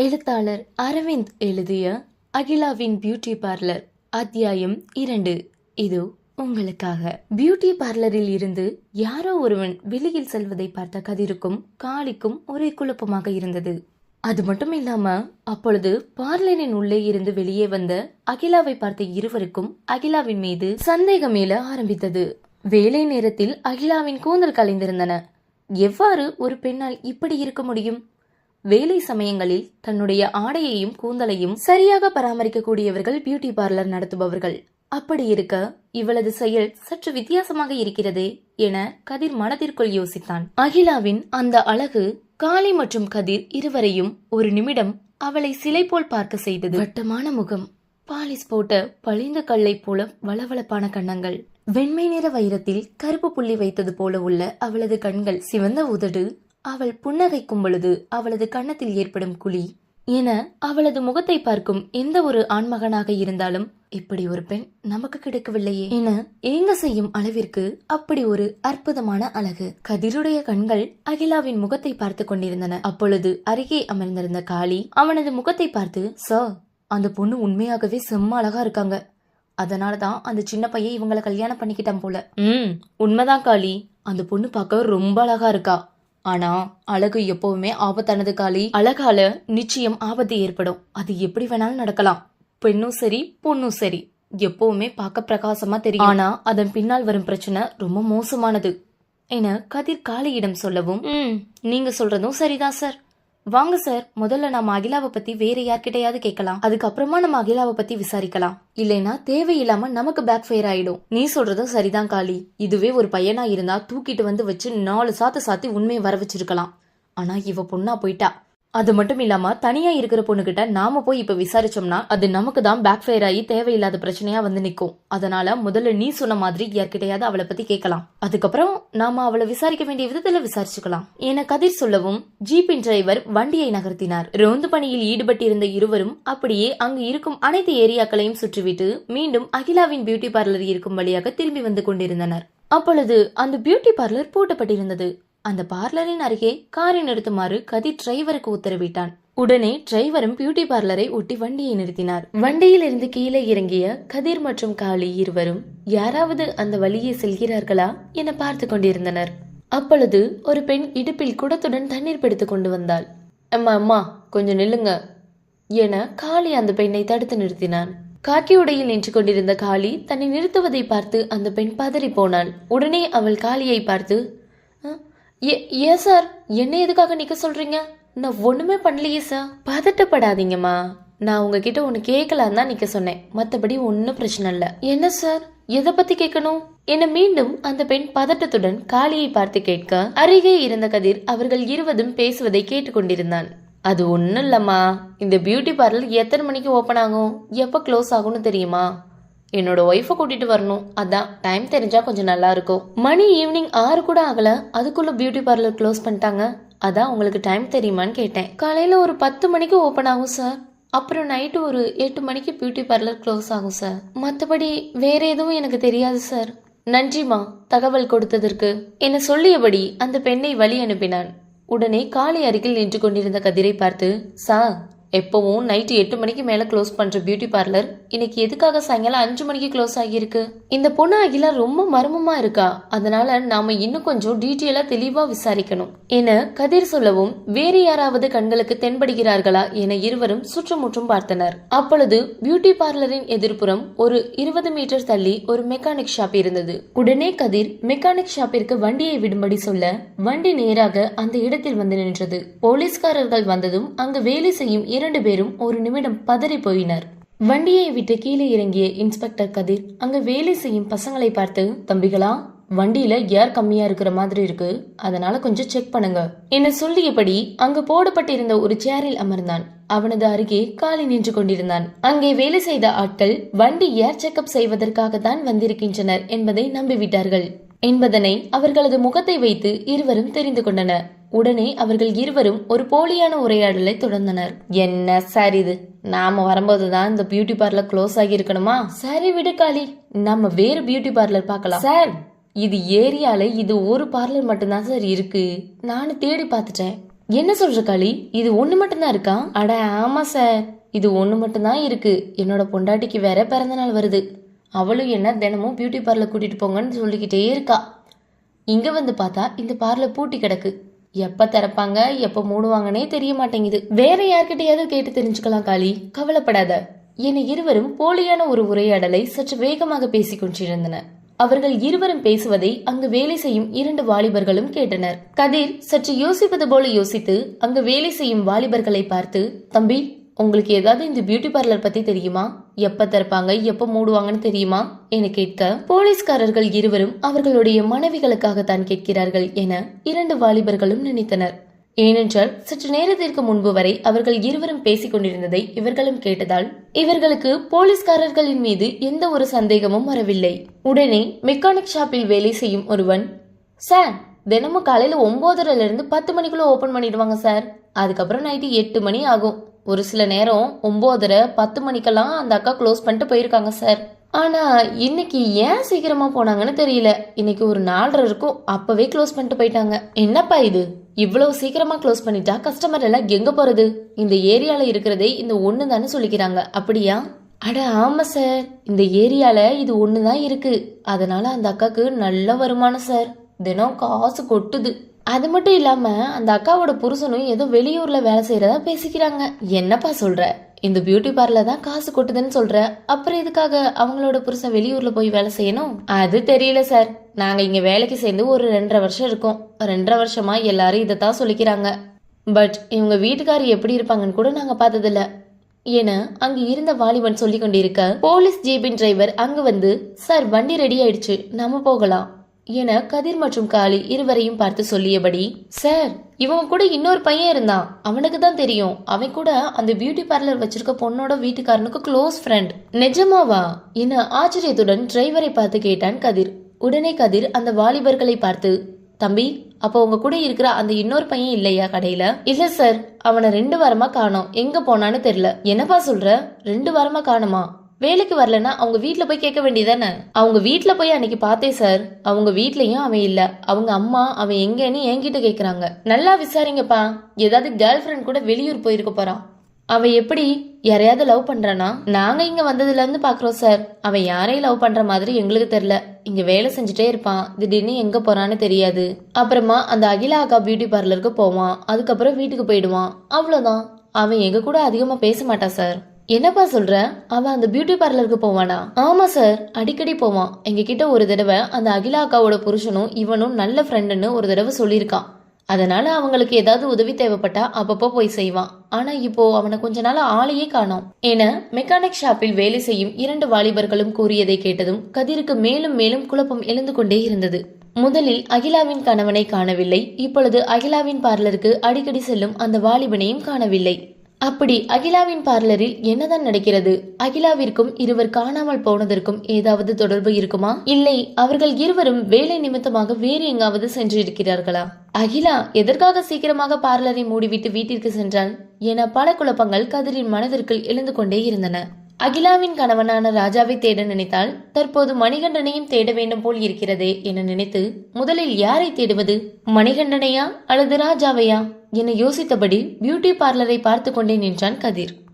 எழுத்தாளர் அரவிந்த் எழுதிய அகிலாவின் beauty parlour அத்தியாயம் இரண்டு. இது உங்களுக்காக. பியூட்டி பார்லரில் இருந்து யாரோ ஒருவன் வெளியில் செல்வதை பார்த்த கதிருக்கும் காளிக்கும் ஒரே குழப்பமாக இருந்தது. அது மட்டும் இல்லாம அப்பொழுது பார்லரின் உள்ளே இருந்து வெளியே வந்த அகிலாவை பார்த்த இருவருக்கும் அகிலாவின் மீது சந்தேகம் மேல ஆரம்பித்தது. வேலை நேரத்தில் அகிலாவின் கூந்தல் கலைந்திருந்தன. எவ்வாறு ஒரு பெண்ணால் இப்படி இருக்க முடியும்? வேலை சமயங்களில் தன்னுடைய ஆடையையும் கூந்தலையும் சரியாக பராமரிக்கக்கூடியவர்கள் பியூட்டி பார்லர் நடத்துபவர்கள். அப்படி இருக்க இவளது செயல் சற்று வித்தியாசமாக இருக்கிறதே என கதிர் மனதிற்குள் யோசித்தான். அகிலாவின் அந்த அழகு காளி மற்றும் கதிர் இருவரையும் ஒரு நிமிடம் அவளை சிலை போல் பார்க்க செய்தது. வட்டமான முகம் பாலிஸ் போட்ட பளிந்த கல்லை போல வளவளப்பான கண்ணங்கள் வெண்மை நிற வைரத்தில் கருப்பு புள்ளி வைத்தது போல உள்ள அவளது கண்கள் சிவந்த உதடு அவள் புன்னகைக்கும் பொழுது அவளது கன்னத்தில் ஏற்படும் குழி. என அவளது முகத்தை பார்க்கும் எந்த ஒரு ஆண்மகனாக இருந்தாலும் இப்படி ஒரு பெண் நமக்கு கிடைக்கவில்லையே. என ஏங்க செய்யும் அளவிற்கு அப்படி ஒரு அற்புதமான அழகு. கதிருடைய கண்கள் அகிலாவின் முகத்தை பார்த்து கொண்டிருந்தன. அப்பொழுது அருகே அமர்ந்திருந்த காளி அவனது முகத்தை பார்த்து சார் அந்த பொண்ணு உண்மையாகவே செம்ம அழகா இருக்காங்க. அதனால தான் அந்த சின்ன பையன் இவங்களை கல்யாணம் பண்ணிக்கிட்டான் போல. ம் உண்மைதான் காளி. அந்த பொண்ணு பார்க்க ரொம்ப அழகா இருக்கா. ஆனா அழகு எப்பவுமே ஆபத்தானது காளி. அழகால நிச்சயம் ஆபத்து ஏற்படும். அது எப்படி வேணாலும் நடக்கலாம். பெண்ணும் சரி பொண்ணும் சரி. எப்பவுமே பார்க்க பிரகாசமா தெரியும். ஆனா அதன் பின்னால் வரும் பிரச்சனை ரொம்ப மோசமானது. என கதிர் காளியிடம் சொல்லவும் நீங்க சொல்றதும் சரிதான் சார். வாங்க சார். முதல்ல நம்ம அகிலாவை பத்தி வேற யார்கிட்டயாவது கேட்கலாம். அதுக்கப்புறமா நம்ம அகிலாவை பத்தி விசாரிக்கலாம். இல்லைன்னா தேவையில்லாம நமக்கு பேக் ஃபயர் ஆயிடும். நீ சொல்றதும் சரிதான் காளி. இதுவே ஒரு பையனா இருந்தா தூக்கிட்டு வந்து வச்சு நாலு சாத்து சாத்தி உண்மையை வர வச்சிருக்கலாம். ஆனா இவ பொண்ணா போயிட்டா. அது மட்டும் இல்லாம தனியா இருக்கிற பொண்ணுகிட்ட நாம போய் இப்ப விசாரிச்சோம்னா அது நமக்கு தான் பேக் ஃபயர் ஆகி தேவையில்லாத பிரச்சனையா வந்து நிக்கும். அதனால முதல்ல நீ சொன்ன மாதிரி யார்கிட்டயாவது அவளை பத்தி கேட்கலாம். அதுக்கப்புறம் நாம அவளை விசாரிக்க வேண்டிய விதத்துல விசாரிச்சுக்கலாம். என கதிர் சொல்லவும் ஜீப்பின் டிரைவர் வண்டியை நகர்த்தினார். ரோந்து பணியில் ஈடுபட்டிருந்த இருவரும் அப்படியே அங்கு இருக்கும் அனைத்து ஏரியாக்களையும் சுற்றிவிட்டு மீண்டும் அகிலாவின் பியூட்டி பார்லர் இருக்கும் வழியாக திரும்பி வந்து கொண்டிருந்தனர். அப்பொழுது அந்த பியூட்டி பார்லர் பூட்டப்பட்டிருந்தது. அந்த பார்லரின் அருகே காரை நிறுத்துமாறு கதிர் டிரைவருக்கு உத்தரவிட்டான். உடனே டிரைவரும் பியூட்டி பார்லரை ஒட்டி வண்டியை நிறுத்தினார். வண்டியில் இருந்து கீழே இறங்கிய கதிர் மற்றும் காளி இருவரும் யாராவது அந்த வழியே செல்கிறார்களா? என பார்த்து கொண்டிருந்தனர். அப்பொழுது ஒரு பெண் இடுப்பில் குடத்துடன் தண்ணீர் பிடித்து கொண்டு வந்தாள். அம்மா அம்மா கொஞ்சம் நில்லுங்க என காளி அந்த பெண்ணை தடுத்து நிறுத்தினான். காக்கி உடையில் நின்று கொண்டிருந்த காளி தன்னை நிறுத்துவதை பார்த்து அந்த பெண் பதறி போனாள். உடனே அவள் காளியை பார்த்து ஏ- ஏன் சார்? என்ன எதுக்காக நிக்க சொல்றீங்க? நான் ஒண்ணுமே பண்ணலையே சார். பதட்டப்படாதீங்கம்மா. நான் உங்ககிட்ட ஒன்னு கேட்கலாம் தான் நிக்க சொன்னேன். மத்தபடி ஒன்னும் பிரச்சனை இல்ல. என்ன சார்? எதை பத்தி கேட்கணும்? என மீண்டும் அந்த பெண் பதட்டத்துடன் காளியை பார்த்து கேட்க அருகே இருந்த கதிர் அவர்கள் இருவதும் பேசுவதை கேட்டுக்கொண்டிருந்தான். அது ஒன்றும் இல்லைம்மா. இந்த பியூட்டி பார்லர் எத்தனை மணிக்கு ஓப்பன் ஆகும்? எப்போ க்ளோஸ் ஆகும்னு தெரியுமா? என்னோட ஒய்ஃபை கூட்டிட்டு வரணும். அதான் டைம் தெரிஞ்சா கொஞ்சம் நல்லா இருக்கும். மணி ஈவினிங் ஆறு கூட ஆகல. அதுக்குள்ள பியூட்டி பார்லர் க்ளோஸ் பண்ணிட்டாங்க. அதான் உங்களுக்கு டைம் தெரியுமான்னு கேட்டேன். காலையில ஒரு பத்து மணிக்கு ஓப்பன் ஆகும் சார் அப்புறம் நைட்டு ஒரு எட்டு மணிக்கு பியூட்டி பார்லர் க்ளோஸ் ஆகும் சார் மற்றபடி வேற எதுவும் எனக்கு தெரியாது சார் நன்றிமா தகவல் கொடுத்ததற்கு. என சொல்லியபடி அந்த பெண்ணை வழி அனுப்பினான். உடனே காளி அருகில் நின்று கொண்டிருந்த கதிரை பார்த்து சார் எப்பவும் நைட்டு எட்டு மணிக்கு மேல க்ளோஸ் பண்ற பியூட்டி பார்லர் இன்னைக்கு எதுக்காக சாயங்காலம் அஞ்சு மணிக்கு க்ளோஸ் ஆகியிருக்கு? இந்த பொண்ணு அகிலா ரொம்ப மர்மமா இருக்கா? அதனால நாம இன்னும் கொஞ்சம் டீட்டெயிலா தெளிவா விசாரிக்கணும். என கதிர் சொல்லவும் வேறு யாராவது கண்களுக்கு தென்படுகிறார்களா என இருவரும் சுற்றுமுற்றும் பார்த்தனர். அப்பொழுது பியூட்டி பார்லரின் எதிர்ப்புறம் ஒரு இருபது மீட்டர் தள்ளி ஒரு மெக்கானிக் ஷாப் இருந்தது. உடனே கதிர் மெக்கானிக் ஷாப்பிற்கு வண்டியை விடும்படி சொல்ல வண்டி நேராக அந்த இடத்தில் வந்து நின்றது. போலீஸ்காரர்கள் வந்ததும் அங்கு வேலை செய்யும் இரண்டு பேரும் ஒரு நிமிடம் பதறி போயினர். வண்டியை விட்டு கீழே இறங்கிய இன்ஸ்பெக்டர் கதிர் அங்க வேலை செய்யும் பசங்களை பார்த்து தம்பிகளா வண்டியில ஏர் கம்மியா இருக்கிற மாதிரி இருக்கு அதனால கொஞ்சம் செக் பண்ணுங்க. என்ன சொல்லியபடி அங்கு போடப்பட்டிருந்த ஒரு சேரில் அமர்ந்தான். அவனது அருகே காலி நின்று கொண்டிருந்தான். அங்கே வேலை செய்த ஆட்கள் வண்டி ஏர் செக்கப் செய்வதற்காக தான் வந்திருக்கின்றனர் என்பதை நம்பிவிட்டார்கள். என்பதனை அவர்களது முகத்தை வைத்து இருவரும் தெரிந்து கொண்டனர். உடனே அவர்கள் இருவரும் ஒரு போலியான உரையாடலை தொடர்ந்தனர். என்ன சார் இது? நாம வரும்போது தான் இந்த பியூட்டி பார்லர் க்ளோஸ் ஆகி இருக்கணுமா சரி விடு காளி. நம்ம வேறு பியூட்டி பார்லர் பார்க்கலாம். சார் இது ஏரியால இது ஒரு பார்லர் மட்டும்தான் சார் இருக்கு. நானும் தேடி பார்த்துட்டேன். என்ன சொல்ற காளி? இது ஒண்ணு மட்டும்தான் இருக்கா? அட ஆமா சார். இது ஒண்ணு மட்டும்தான் இருக்கு. என்னோட பொண்டாட்டிக்கு வேற பிறந்த நாள் வருது. அவளும் என்ன தினமும் பியூட்டி பார்லர் கூட்டிட்டு போங்கன்னு சொல்லிக்கிட்டே இருக்கா. இங்க வந்து பார்த்தா இந்த பார்லர் பூட்டி கிடக்கு. எப்ப திறப்பாங்க எப்போ மூடுவாங்கன்னே தெரிய மாட்டேங்குது வேற யார்கிட்டயாவது கேட்டு தெரிஞ்சுக்கலாம் காளி. கவலைப்படாத. என இருவரும் போலியான ஒரு உரையாடலை சற்று வேகமாக பேசிக் கொண்டிருந்தனர். அவர்கள் இருவரும் பேசுவதை அங்கு வேலை செய்யும் இரண்டு வாலிபர்களும் கேட்டனர். கதிர் சற்று யோசிப்பது போல யோசித்து அங்கு வேலை செய்யும் வாலிபர்களை பார்த்து தம்பி உங்களுக்கு ஏதாவது இந்த பியூட்டி பார்லர் பத்தி தெரியுமா? எப்ப திறப்பாங்க எப்ப மூடுவாங்கன்னு தெரியுமா? என கேட்க போலீஸ்காரர்கள் இருவரும் அவர்களுடைய மனைவிகளுக்காகத்தான் கேட்கிறார்கள் என இரண்டு வாலிபர்களும் நினைத்தனர். ஏனென்றால் சற்று நேரத்திற்கு முன்பு வரை அவர்கள் இருவரும் பேசிக் கொண்டிருந்ததை இவர்களும் கேட்டதால் இவர்களுக்கு போலீஸ்காரர்களின் மீது எந்த ஒரு சந்தேகமும் வரவில்லை. உடனே மெக்கானிக் ஷாப்பில் வேலை செய்யும் ஒருவன் சார் தினமும் காலையில ஒன்பதரைல இருந்து பத்து மணிக்குள்ள ஓபன் பண்ணிடுவாங்க சார். அதுக்கப்புறம் நைட்டு எட்டு மணி ஆகும். ஒரு சில நேரம் ஒன்பதரை பத்து மணிக்கெல்லாம் அந்த அக்கா க்ளோஸ் பண்ணிட்டு போயிருக்காங்க சார். ஆனா இன்னைக்கு ஏன் சீக்கிரமா போனாங்கன்னு தெரியல. இன்னைக்கு ஒரு நாலரை இருக்கும் அப்பவே க்ளோஸ் பண்ணிட்டு போயிட்டாங்க. என்னப்பா இது? இவ்வளவு சீக்கிரமா க்ளோஸ் பண்ணிட்டா கஸ்டமர் எல்லாம் எங்க போறது? இந்த ஏரியால இருக்கிறதே இந்த ஒண்ணு தானே சொல்லிக்கிறாங்க. அப்படியா? அட ஆமா சார். இந்த ஏரியால இது ஒன்று தான் இருக்கு. அதனால அந்த அக்காக்கு நல்ல வருமானம் சார். தினம் காசு கொட்டுது. அது மட்டும் இல்லாமல் அந்த அக்காவோட புருஷனும் ஏதோ வெளியூரில் வேலை செய்கிறதா பேசிக்கிறாங்க. என்னப்பா சொல்கிற இந்த பியூட்டி பார்லர் தான் காசு கொட்டுதுன்னு சொல்ற. அப்புறம் எதுக்காக அவங்களோட புருஷன் வெளியூர்ல போய் வேலை செய்யணும்? அது தெரியல சார் நாங்க இங்க வேலைக்கு சேர்ந்து ஒரு ரெண்டரை வருஷம் இருக்கோம். ரெண்டரை வருஷமா எல்லாரும் இதைத்தான் சொல்லிக்கிறாங்க. பட் இவங்க வீட்டுக்காரர் எப்படி இருப்பாங்கன்னு கூட நாங்க பார்த்ததில்ல. என அங்கு இருந்த வாலிபன் சொல்லி கொண்டிருக்க போலீஸ் ஜீப்பின் டிரைவர் அங்கு வந்து சார் வண்டி ரெடி ஆயிடுச்சு. நம்ம போகலாம். என கதிர் மற்றும் காளி இருவரையும் பார்த்து சொல்லியபடி சார் இவன் கூட இன்னொரு பையன் இருந்தான். அவனுக்கு தான் தெரியும். அவன் கூட அந்த பியூட்டி பார்லர் வச்சிருக்க பொண்ணோட வீட்டுக்காரனுக்கு க்ளோஸ் ஃப்ரெண்ட் நிஜமாவா? என ஆச்சரியத்துடன் டிரைவரை பார்த்து கேட்டான் கதிர். உடனே கதிர் அந்த வாலிபர்களை பார்த்து தம்பி அப்போ உங்க கூட இருக்கிற அந்த இன்னொரு பையன் இல்லையா கடையில? இல்ல சார். அவனை ரெண்டு வாரமா காணோம். எங்க போனான்னு தெரியல. என்னப்பா சொல்ற? ரெண்டு வாரமா காணுமா? வேலைக்கு வரலன்னா அவங்க வீட்டில் போய் கேட்க வேண்டியதானே அவங்க வீட்டில் போய் அன்னைக்கு பார்த்தேன் சார் அவங்க வீட்லயும் அவன் இல்ல. அவங்க அம்மா அவன் எங்கன்னு என்கிட்ட கேக்குறாங்க. நல்லா விசாரிங்கப்பா. ஏதாவது கேர்ள் ஃப்ரெண்ட் கூட வெளியூர் போயிருக்க போறான் அவன் எப்படி யாரையாவது லவ் பண்றானா? நாங்க இங்க வந்ததுல இருந்து பாக்குறோம் சார் அவன் யாரையும் லவ் பண்ற மாதிரி எங்களுக்கு தெரியல. இங்க வேலை செஞ்சுட்டே இருப்பான். திடீர்னு எங்க போறான்னு தெரியாது. அப்புறமா அந்த அகிலா அக்கா பியூட்டி பார்லருக்கு போவான். அதுக்கப்புறம் வீட்டுக்கு போயிடுவான். அவ்வளவுதான். அவன் எங்க கூட அதிகமா பேச மாட்டான் சார் என்னப்பா சொல்ற? அவன் அந்த பியூட்டி பார்லருக்கு போவானா? ஆமா சார் அடிக்கடி போவான். எங்க கிட்ட ஒரு தடவை அந்த அகிலா அக்காவோட புருஷனும் இவனும் நல்ல ஃப்ரெண்டுன்னு ஒரு தடவை சொல்லியிருக்கான். அதனால அவங்களுக்கு ஏதாவது உதவி தேவைப்பட்டா அப்பப்போ போய் செய்வான். ஆனா இப்போ அவனை கொஞ்ச நாள் ஆளையே காணோம். என மெக்கானிக் ஷாப்பில் வேலை செய்யும் இரண்டு வாலிபர்களும் கூறியதை கேட்டதும் கதிருக்கு மேலும் மேலும் குழப்பம் எழுந்து கொண்டே இருந்தது. முதலில் அகிலாவின் கணவனை காணவில்லை. இப்பொழுது அகிலாவின் பார்லருக்கு அடிக்கடி செல்லும் அந்த வாலிபனையும் காணவில்லை. அப்படி அகிலாவின் பார்லரில் என்னதான் நடக்கிறது? அகிலாவிற்கும் இருவர் காணாமல் போனதற்கும் ஏதாவது தொடர்பு இருக்குமா? இல்லை அவர்கள் இருவரும் வேலை நிமித்தமாக வேறு எங்காவது சென்றிருக்கிறார்களா? அகிலா எதற்காக சீக்கிரமாக பார்லரை மூடிவிட்டு வீட்டிற்கு சென்றாள் என பல குழப்பங்கள் கதிரின் மனதிற்குள் எழுந்து கொண்டே இருந்தன. அகிலாவின் கணவனான ராஜாவை தேட நினைத்தால் தற்போது மணிகண்டனையும் தேட வேண்டும் போல் இருக்கிறதே என நினைத்து முதலில் யாரை தேடுவது? மணிகண்டனையா அல்லது ராஜாவையா? என யோசித்தபடி பியூட்டி பார்லரை பார்த்து கொண்டே நின்றான் கதிர்.